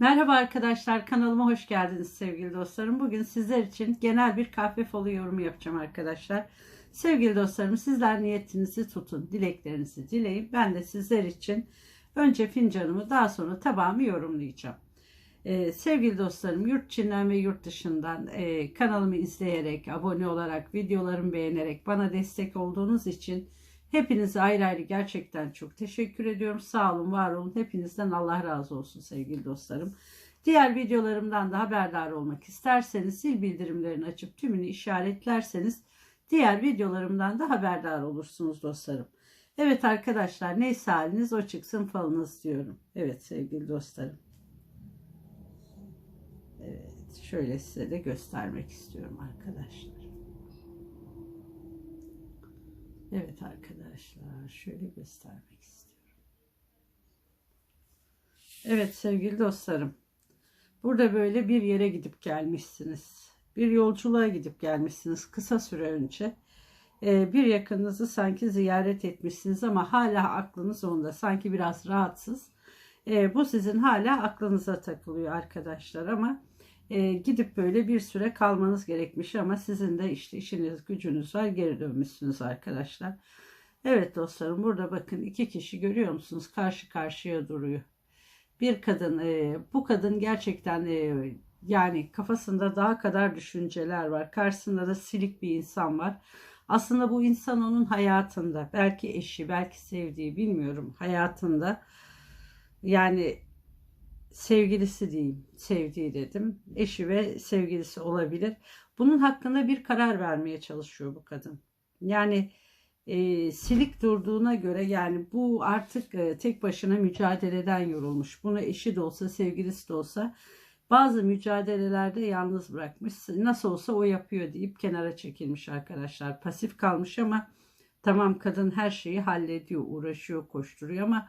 Merhaba arkadaşlar kanalıma hoş geldiniz sevgili dostlarım. Bugün sizler için genel bir kahve falı yorumu yapacağım arkadaşlar. Sevgili dostlarım sizler niyetinizi tutun, dileklerinizi dileyin. Ben de sizler için önce fincanımı daha sonra tabağımı yorumlayacağım. Ee, sevgili dostlarım yurt içinden ve yurt dışından e, kanalımı izleyerek, abone olarak, videolarımı beğenerek bana destek olduğunuz için Hepinize ayrı ayrı gerçekten çok teşekkür ediyorum. Sağ olun, var olun. Hepinizden Allah razı olsun sevgili dostlarım. Diğer videolarımdan da haberdar olmak isterseniz sil bildirimlerini açıp tümünü işaretlerseniz diğer videolarımdan da haberdar olursunuz dostlarım. Evet arkadaşlar neyse haliniz o çıksın falınız diyorum. Evet sevgili dostlarım. Evet şöyle size de göstermek istiyorum arkadaşlar. Evet arkadaşlar şöyle göstermek istiyorum. Evet sevgili dostlarım. Burada böyle bir yere gidip gelmişsiniz. Bir yolculuğa gidip gelmişsiniz kısa süre önce. Ee, bir yakınınızı sanki ziyaret etmişsiniz ama hala aklınız onda. Sanki biraz rahatsız. Ee, bu sizin hala aklınıza takılıyor arkadaşlar ama e, gidip böyle bir süre kalmanız gerekmiş ama sizin de işte işiniz gücünüz var geri dönmüşsünüz arkadaşlar. Evet dostlarım burada bakın iki kişi görüyor musunuz karşı karşıya duruyor. Bir kadın e, bu kadın gerçekten e, yani kafasında daha kadar düşünceler var. Karşısında da silik bir insan var. Aslında bu insan onun hayatında belki eşi belki sevdiği bilmiyorum hayatında yani sevgilisi diyeyim, sevdiği dedim. Eşi ve sevgilisi olabilir. Bunun hakkında bir karar vermeye çalışıyor bu kadın. Yani e, silik durduğuna göre yani bu artık e, tek başına mücadeleden yorulmuş. Bunu eşi de olsa sevgilisi de olsa bazı mücadelelerde yalnız bırakmış. Nasıl olsa o yapıyor deyip kenara çekilmiş arkadaşlar. Pasif kalmış ama tamam kadın her şeyi hallediyor, uğraşıyor, koşturuyor ama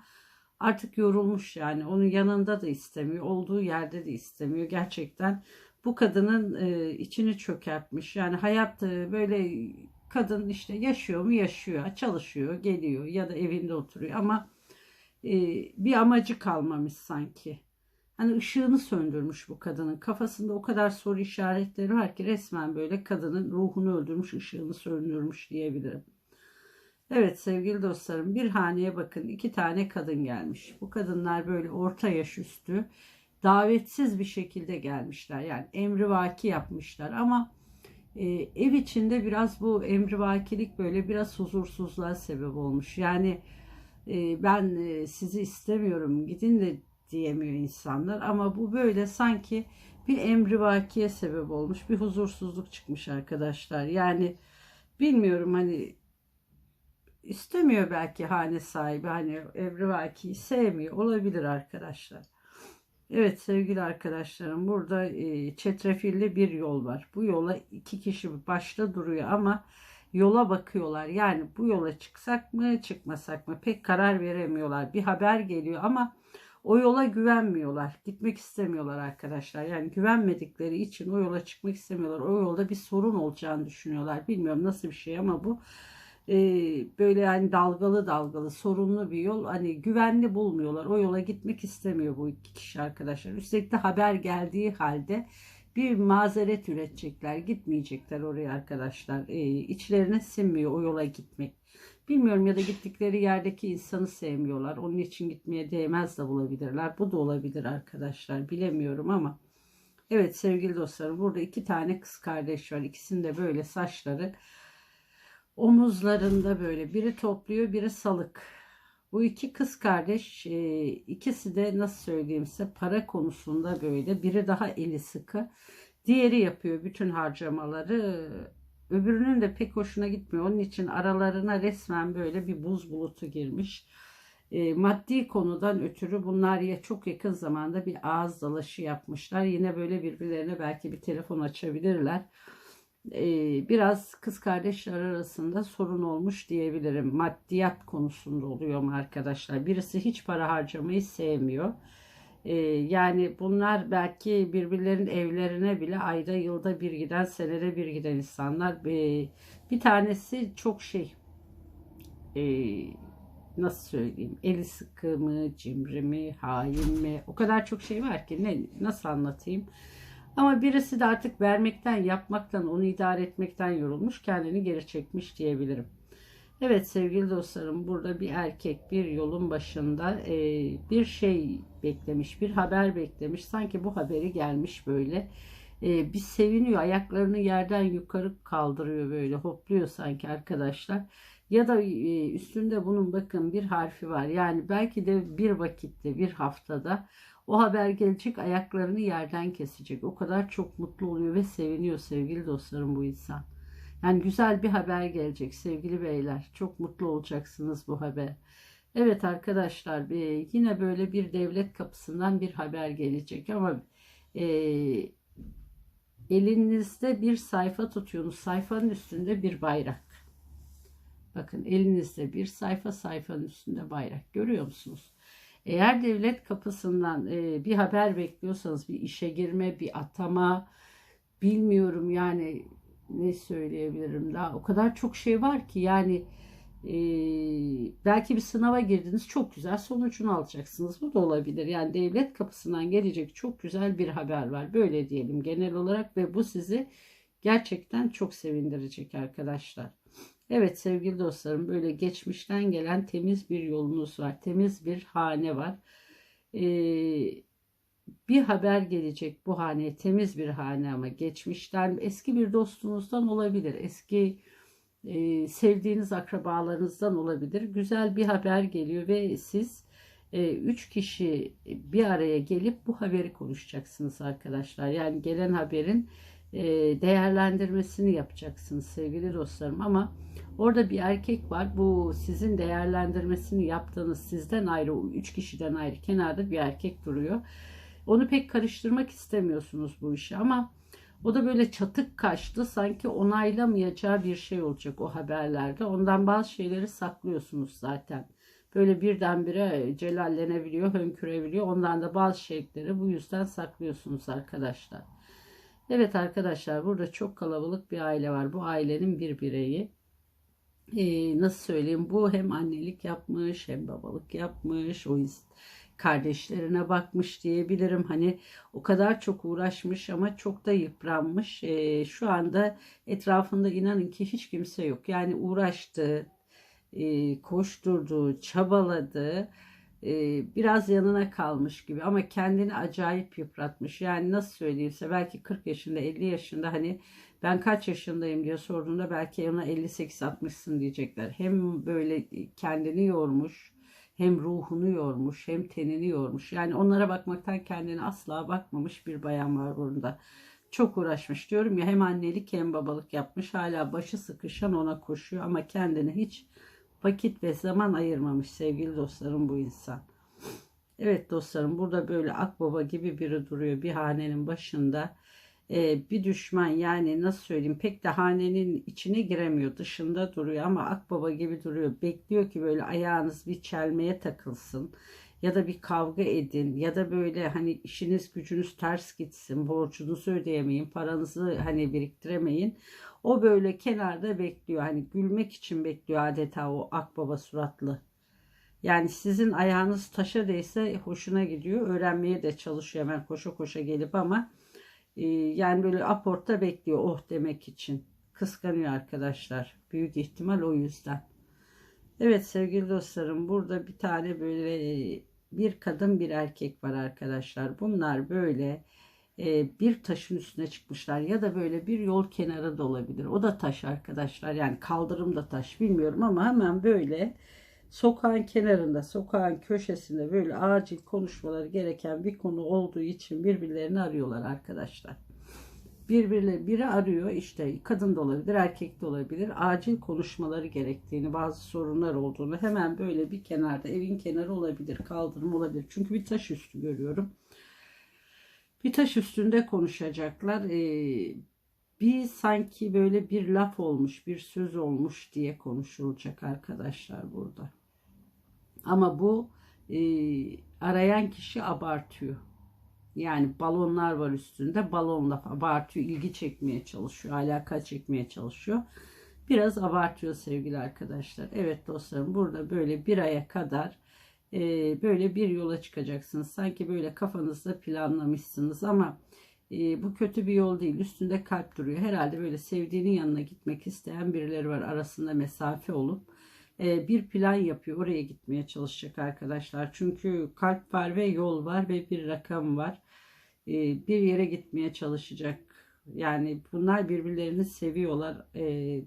artık yorulmuş yani. Onun yanında da istemiyor. Olduğu yerde de istemiyor. Gerçekten bu kadının e, içini çökertmiş. Yani hayat böyle kadın işte yaşıyor mu yaşıyor. Çalışıyor, geliyor ya da evinde oturuyor ama e, bir amacı kalmamış sanki. Hani ışığını söndürmüş bu kadının. Kafasında o kadar soru işaretleri var ki resmen böyle kadının ruhunu öldürmüş, ışığını söndürmüş diyebilirim. Evet sevgili dostlarım bir haneye bakın iki tane kadın gelmiş. Bu kadınlar böyle orta yaş üstü davetsiz bir şekilde gelmişler. Yani emrivaki yapmışlar ama e, ev içinde biraz bu emrivakilik böyle biraz huzursuzluğa sebep olmuş. Yani e, ben e, sizi istemiyorum gidin de diyemiyor insanlar ama bu böyle sanki bir emrivakiye sebep olmuş bir huzursuzluk çıkmış arkadaşlar. Yani bilmiyorum hani istemiyor belki hane sahibi hani Evrivaki sevmiyor olabilir arkadaşlar. Evet sevgili arkadaşlarım burada e, çetrefilli bir yol var. Bu yola iki kişi başta duruyor ama yola bakıyorlar. Yani bu yola çıksak mı çıkmasak mı pek karar veremiyorlar. Bir haber geliyor ama o yola güvenmiyorlar. Gitmek istemiyorlar arkadaşlar. Yani güvenmedikleri için o yola çıkmak istemiyorlar. O yolda bir sorun olacağını düşünüyorlar. Bilmiyorum nasıl bir şey ama bu e, böyle yani dalgalı dalgalı sorunlu bir yol hani güvenli bulmuyorlar. O yola gitmek istemiyor bu iki kişi arkadaşlar. Üstelik de haber geldiği halde bir mazeret üretecekler. Gitmeyecekler oraya arkadaşlar. E, içlerine sinmiyor o yola gitmek. Bilmiyorum ya da gittikleri yerdeki insanı sevmiyorlar. Onun için gitmeye değmez de bulabilirler. Bu da olabilir arkadaşlar. Bilemiyorum ama. Evet sevgili dostlarım burada iki tane kız kardeş var. İkisinin de böyle saçları omuzlarında böyle. Biri topluyor biri salık. Bu iki kız kardeş e, ikisi de nasıl söyleyeyim size para konusunda böyle. Biri daha eli sıkı diğeri yapıyor bütün harcamaları. Öbürünün de pek hoşuna gitmiyor. Onun için aralarına resmen böyle bir buz bulutu girmiş. E, maddi konudan ötürü bunlar ya çok yakın zamanda bir ağız dalaşı yapmışlar. Yine böyle birbirlerine belki bir telefon açabilirler biraz kız kardeşler arasında sorun olmuş diyebilirim. Maddiyat konusunda oluyor mu arkadaşlar? Birisi hiç para harcamayı sevmiyor. Yani bunlar belki birbirlerinin evlerine bile ayda yılda bir giden, senede bir giden insanlar. Bir tanesi çok şey nasıl söyleyeyim eli sıkı mı, cimri mi, hain mi o kadar çok şey var ki ne nasıl anlatayım. Ama birisi de artık vermekten, yapmaktan, onu idare etmekten yorulmuş, kendini geri çekmiş diyebilirim. Evet sevgili dostlarım burada bir erkek bir yolun başında e, bir şey beklemiş, bir haber beklemiş. Sanki bu haberi gelmiş böyle. E, bir seviniyor, ayaklarını yerden yukarı kaldırıyor böyle, hopluyor sanki arkadaşlar. Ya da e, üstünde bunun bakın bir harfi var. Yani belki de bir vakitte, bir haftada o haber gelecek, ayaklarını yerden kesecek. O kadar çok mutlu oluyor ve seviniyor sevgili dostlarım bu insan. Yani güzel bir haber gelecek sevgili beyler. Çok mutlu olacaksınız bu haber. Evet arkadaşlar yine böyle bir devlet kapısından bir haber gelecek ama e, elinizde bir sayfa tutuyorsunuz. Sayfanın üstünde bir bayrak. Bakın elinizde bir sayfa sayfanın üstünde bayrak görüyor musunuz? Eğer devlet kapısından e, bir haber bekliyorsanız bir işe girme, bir atama bilmiyorum yani ne söyleyebilirim daha. O kadar çok şey var ki yani e, belki bir sınava girdiniz çok güzel sonucunu alacaksınız. Bu da olabilir. Yani devlet kapısından gelecek çok güzel bir haber var. Böyle diyelim genel olarak ve bu sizi gerçekten çok sevindirecek arkadaşlar. Evet sevgili dostlarım böyle geçmişten gelen temiz bir yolunuz var temiz bir hane var. Ee, bir haber gelecek bu haneye temiz bir hane ama geçmişten eski bir dostunuzdan olabilir eski e, sevdiğiniz akrabalarınızdan olabilir güzel bir haber geliyor ve siz e, üç kişi bir araya gelip bu haberi konuşacaksınız arkadaşlar yani gelen haberin değerlendirmesini yapacaksınız sevgili dostlarım ama orada bir erkek var bu sizin değerlendirmesini yaptığınız sizden ayrı üç kişiden ayrı kenarda bir erkek duruyor onu pek karıştırmak istemiyorsunuz bu işi ama o da böyle çatık kaçtı sanki onaylamayacağı bir şey olacak o haberlerde. Ondan bazı şeyleri saklıyorsunuz zaten. Böyle birdenbire celallenebiliyor, hönkürebiliyor. Ondan da bazı şeyleri bu yüzden saklıyorsunuz arkadaşlar. Evet arkadaşlar burada çok kalabalık bir aile var. Bu ailenin bir bireyi. Ee, nasıl söyleyeyim bu hem annelik yapmış hem babalık yapmış. O kardeşlerine bakmış diyebilirim. Hani o kadar çok uğraşmış ama çok da yıpranmış. E, şu anda etrafında inanın ki hiç kimse yok. Yani uğraştı, e, koşturdu, çabaladı. E, biraz yanına kalmış gibi ama kendini acayip yıpratmış. Yani nasıl söyleyeyimse belki 40 yaşında 50 yaşında hani ben kaç yaşındayım diye sorduğunda belki ona 58-60'sın diyecekler. Hem böyle kendini yormuş hem ruhunu yormuş hem tenini yormuş. Yani onlara bakmaktan kendini asla bakmamış bir bayan var burada. Çok uğraşmış diyorum ya hem annelik hem babalık yapmış. Hala başı sıkışan ona koşuyor ama kendine hiç vakit ve zaman ayırmamış sevgili dostlarım bu insan. Evet dostlarım burada böyle akbaba gibi biri duruyor. Bir hanenin başında e, bir düşman yani nasıl söyleyeyim pek de hanenin içine giremiyor dışında duruyor ama akbaba gibi duruyor. Bekliyor ki böyle ayağınız bir çelmeye takılsın ya da bir kavga edin ya da böyle hani işiniz gücünüz ters gitsin borcunuzu ödeyemeyin paranızı hani biriktiremeyin o böyle kenarda bekliyor hani gülmek için bekliyor adeta o akbaba suratlı yani sizin ayağınız taşa değse hoşuna gidiyor öğrenmeye de çalışıyor hemen koşa koşa gelip ama ee, yani böyle aportta bekliyor oh demek için. Kıskanıyor arkadaşlar. Büyük ihtimal o yüzden. Evet sevgili dostlarım burada bir tane böyle bir kadın bir erkek var arkadaşlar. Bunlar böyle e, bir taşın üstüne çıkmışlar ya da böyle bir yol kenarı da olabilir. O da taş arkadaşlar yani kaldırım da taş bilmiyorum ama hemen böyle sokağın kenarında, sokağın köşesinde böyle acil konuşmaları gereken bir konu olduğu için birbirlerini arıyorlar arkadaşlar. Birbirleri biri arıyor işte kadın da olabilir, erkek de olabilir. Acil konuşmaları gerektiğini, bazı sorunlar olduğunu hemen böyle bir kenarda, evin kenarı olabilir, kaldırım olabilir. Çünkü bir taş üstü görüyorum. Bir taş üstünde konuşacaklar. Ee, bir sanki böyle bir laf olmuş, bir söz olmuş diye konuşulacak arkadaşlar burada. Ama bu e, arayan kişi abartıyor. Yani balonlar var üstünde. Balonla abartıyor, ilgi çekmeye çalışıyor, alaka çekmeye çalışıyor. biraz abartıyor sevgili arkadaşlar. Evet dostlarım burada böyle bir aya kadar e, böyle bir yola çıkacaksınız. Sanki böyle kafanızda planlamışsınız ama e, bu kötü bir yol değil. Üstünde kalp duruyor. Herhalde böyle sevdiğinin yanına gitmek isteyen birileri var. Arasında mesafe olup bir plan yapıyor. Oraya gitmeye çalışacak arkadaşlar. Çünkü kalp var ve yol var ve bir rakam var. E, bir yere gitmeye çalışacak. Yani bunlar birbirlerini seviyorlar e,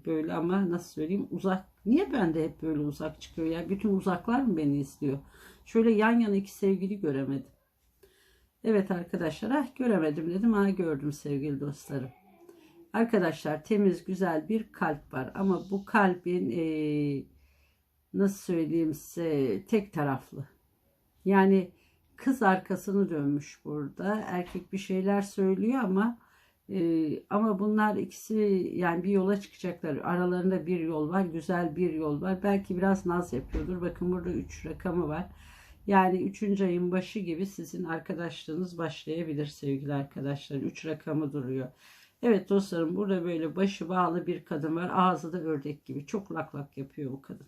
böyle ama nasıl söyleyeyim uzak. Niye bende hep böyle uzak çıkıyor ya? Bütün uzaklar mı beni istiyor? Şöyle yan yana iki sevgili göremedim. Evet arkadaşlar ah göremedim dedim ah gördüm sevgili dostlarım. Arkadaşlar temiz güzel bir kalp var ama bu kalbin e, nasıl söyleyeyim size tek taraflı. Yani kız arkasını dönmüş burada. Erkek bir şeyler söylüyor ama e, ama bunlar ikisi yani bir yola çıkacaklar. Aralarında bir yol var. Güzel bir yol var. Belki biraz naz yapıyordur. Bakın burada 3 rakamı var. Yani 3. ayın başı gibi sizin arkadaşlığınız başlayabilir sevgili arkadaşlar. 3 rakamı duruyor. Evet dostlarım burada böyle başı bağlı bir kadın var. Ağzı da ördek gibi. Çok lak lak yapıyor bu kadın.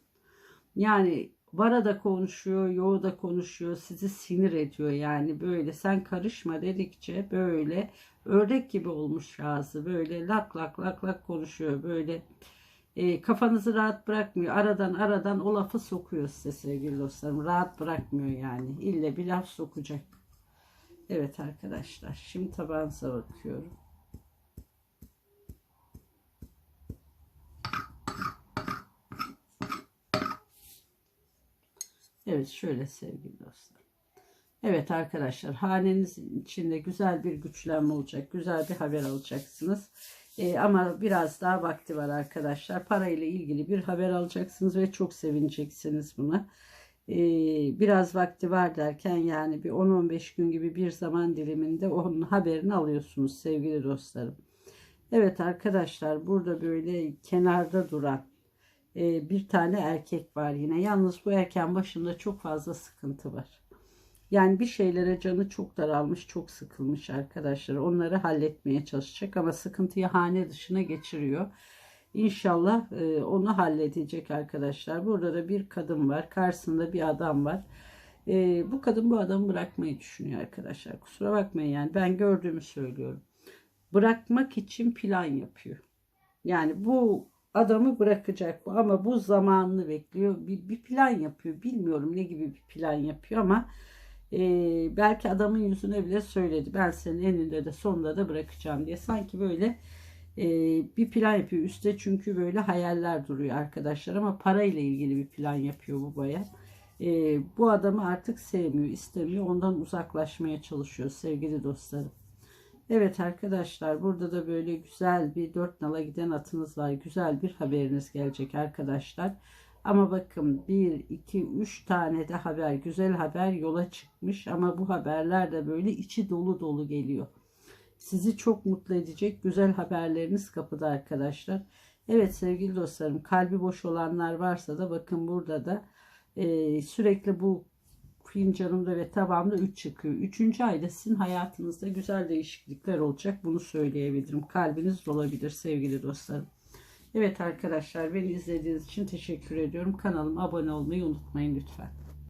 Yani vara da konuşuyor, yoğu da konuşuyor, sizi sinir ediyor yani. Böyle sen karışma dedikçe böyle ördek gibi olmuş ağzı böyle lak lak lak lak konuşuyor. Böyle e, kafanızı rahat bırakmıyor. Aradan aradan o lafı sokuyor size sevgili dostlarım. Rahat bırakmıyor yani. İlle bir laf sokacak. Evet arkadaşlar şimdi tabağınıza bakıyorum Evet şöyle sevgili dostlar. Evet arkadaşlar hanenizin içinde güzel bir güçlenme olacak. Güzel bir haber alacaksınız. Ee, ama biraz daha vakti var arkadaşlar. Parayla ilgili bir haber alacaksınız ve çok sevineceksiniz buna. Ee, biraz vakti var derken yani bir 10-15 gün gibi bir zaman diliminde onun haberini alıyorsunuz sevgili dostlarım. Evet arkadaşlar burada böyle kenarda duran e, bir tane erkek var yine. Yalnız bu erken başında çok fazla sıkıntı var. Yani bir şeylere canı çok daralmış, çok sıkılmış arkadaşlar. Onları halletmeye çalışacak ama sıkıntıyı hane dışına geçiriyor. İnşallah e, onu halledecek arkadaşlar. Burada da bir kadın var. Karşısında bir adam var. E, bu kadın bu adamı bırakmayı düşünüyor arkadaşlar. Kusura bakmayın yani ben gördüğümü söylüyorum. Bırakmak için plan yapıyor. Yani bu adamı bırakacak bu ama bu zamanını bekliyor. Bir, bir plan yapıyor. Bilmiyorum ne gibi bir plan yapıyor ama e, belki adamın yüzüne bile söyledi. Ben senin eninde de sonunda da bırakacağım diye. Sanki böyle e, bir plan yapıyor. Üste çünkü böyle hayaller duruyor arkadaşlar ama parayla ilgili bir plan yapıyor bu bayan. E, bu adamı artık sevmiyor, istemiyor. Ondan uzaklaşmaya çalışıyor sevgili dostlarım. Evet arkadaşlar burada da böyle güzel bir dört nala giden atınız var. Güzel bir haberiniz gelecek arkadaşlar. Ama bakın bir iki üç tane de haber güzel haber yola çıkmış ama bu haberler de böyle içi dolu dolu geliyor. Sizi çok mutlu edecek güzel haberleriniz kapıda arkadaşlar. Evet sevgili dostlarım kalbi boş olanlar varsa da bakın burada da e, sürekli bu fincanımda ve tabağımda 3 çıkıyor. Üçüncü ayda sizin hayatınızda güzel değişiklikler olacak. Bunu söyleyebilirim. Kalbiniz dolabilir sevgili dostlarım. Evet arkadaşlar beni izlediğiniz için teşekkür ediyorum. Kanalıma abone olmayı unutmayın lütfen.